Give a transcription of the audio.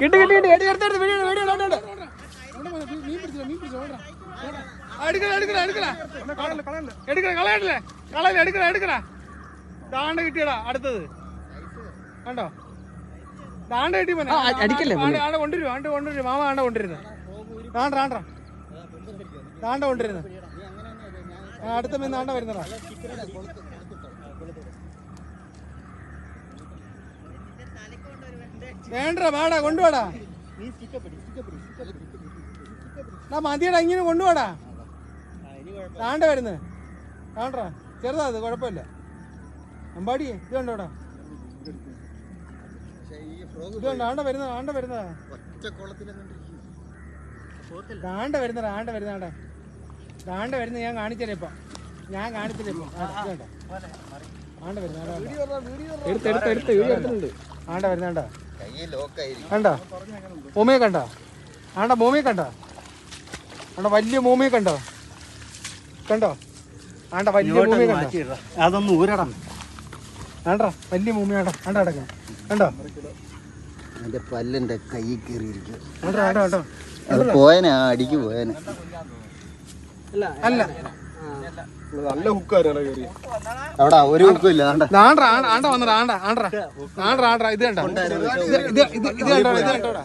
കിട്ടി കിട്ടി കിട്ടി എടുത്ത് എടുത്ത് വീഡിയോ വീഡിയോ അവിടെ വന്ന് മീൻ- പിടിച്ചില്ല മീൻ പിടിച്ചോ ഓടാ എടുക്കണ എടുക്കണ എടുക്കണ എടുക്കണ കളയല്ലേ കളയല്ല എടുക്കണ എടുക്കണ ദാണ്ട കിട്ടിയടാ അടുത്തത്. കണ്ടോ? ദാണ്ട കിട്ടി മോനെ. അടിക്കല്ലേ ആണ്ട് ആണ്ട് കൊണ്ടുവരും ആണ്ട് കൊണ്ടുവരും മാമ ആണ്ട കൊണ്ടുവരുന്നത് ദാണ്ട ആണ്ട ദാണ്ട കൊണ്ടുവരുന്നത് ആ അടുത്ത മീൻ ദാണ്ട വരുന്നതാ. വേണ്ട വാടാ കൊണ്ടുപോടാ ആ മതിയടാ ഇങ്ങനെ കൊണ്ടുപോടാ താണ്ട വരുന്നത് താണ്ടാ ചെറുതാ അത് കുഴപ്പമില്ല. അമ്പാടി ഇത് കണ്ടോടാ. ഇത് കണ്ടോ ആണ്ട വരുന്നത് ആണ്ട വരുന്നതാ. ദാണ്ട വരുന്നതാ ആണ്ട വരുന്ന ഞാൻ കാണിച്ചല്ലേ ഇപ്പൊ. ഞാൻ കാണിച്ചില്ല ഇപ്പൊ. ആണ്ട വരുന്ന എടുത്ത് എടുത്ത് എടുത്ത് വീഡിയോ എടുത്തിട്ടുണ്ട്. ആണ്ട വരുന്നാണ്ട കണ്ടോ? ഭൂമിയെ കണ്ട? ആണ്ട ഭൂമിയെ കണ്ട? ആണ്ട വലിയ ഭൂമിയെ കണ്ടോ? കണ്ടോ? ആണ്ട വലിയ ഭൂമിയെ കണ്ടോ? അതൊന്നും ഊരടം. ആണ്ടാ വലിയ ഭൂമിയാണ്ട ആണ്ട അടക്കം കണ്ടോ? എന്റെ പല്ലെന്റെ കൈ കയറിയിരിക്കും പോയനാ ആണ്ടോ ആണ്ടോ. അത് പോയനെ അടിക്ക് പോയനെ. അല്ല. നല്ല ഹുക്കാരാണ് കയറി അവിടെ ഒരു ഹുക്കില്ല ആണ്ട. ആണ്ട ആണ്ട വന്നടാ ആണ്ട ആണ്ട. ആണ്ട ആണ്ട ഇത് കണ്ടോ? ഇത് ഇത് ഇത് കണ്ടോ? ഇത് കണ്ടോടാ